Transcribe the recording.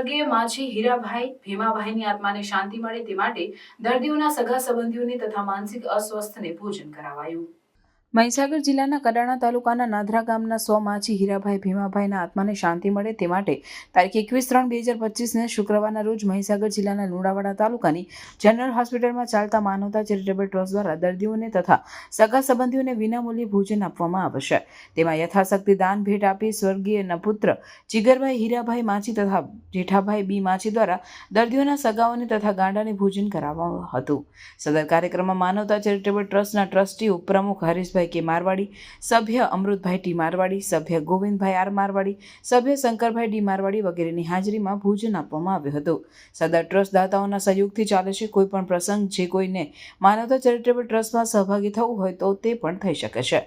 સ્વર્ગીય માછી હીરાભાઈ, ભીમાભાઈની આત્માને શાંતિ મળે તે માટે દર્દીઓના સગા સંબંધીઓને તથા માનસિક અસ્વસ્થને ભોજન કરાવાયું. મહીસાગર જિલ્લાના કડાણા તાલુકાના નાધરા ગામના સો માછી હીરાભાઈ ભીમાભાઈના આત્માને શાંતિ મળે તે માટે તારીખ એકવીસ ત્રણ બે હજાર પચીસને શુક્રવારના રોજ મહીસાગર જિલ્લાના લુણાવાડા તાલુકાની જનરલ હોસ્પિટલમાં ચાલતા માનવતા ચેરિટેબલ ટ્રસ્ટ દ્વારા દર્દીઓને તથા સગા સંબંધીઓને વિનામૂલ્યે ભોજન આપવામાં આવશે તેમાં યથાશક્તિ દાન ભેટ આપી સ્વર્ગીય નપુત્ર જીગરભાઈ હીરાભાઈ માછી તથા જેઠાભાઈ બી માછી દ્વારા દર્દીઓના સગાઓને તથા ગાંડાને ભોજન કરાવવામાં હતું. સદર કાર્યક્રમમાં માનવતા ચેરિટેબલ ટ્રસ્ટના ટ્રસ્ટી ઉપપ્રમુખ હરીશભાઈ કે મારવાડી, સભ્ય અમૃતભાઈ ટી મારવાડી, સભ્ય ગોવિંદભાઈ આર મારવાડી, સભ્ય શંકરભાઈ ડી મારવાડી વગેરેની હાજરીમાં ભોજન આપવામાં આવ્યું હતું. સદા ટ્રસ્ટ દાતાઓના સહયોગથી ચાલે છે, કોઈ પણ પ્રસંગ જે કોઈને માનવતા ચેરિટેબલ ટ્રસ્ટમાં સહભાગી થવું હોય તો તે પણ થઈ શકે છે.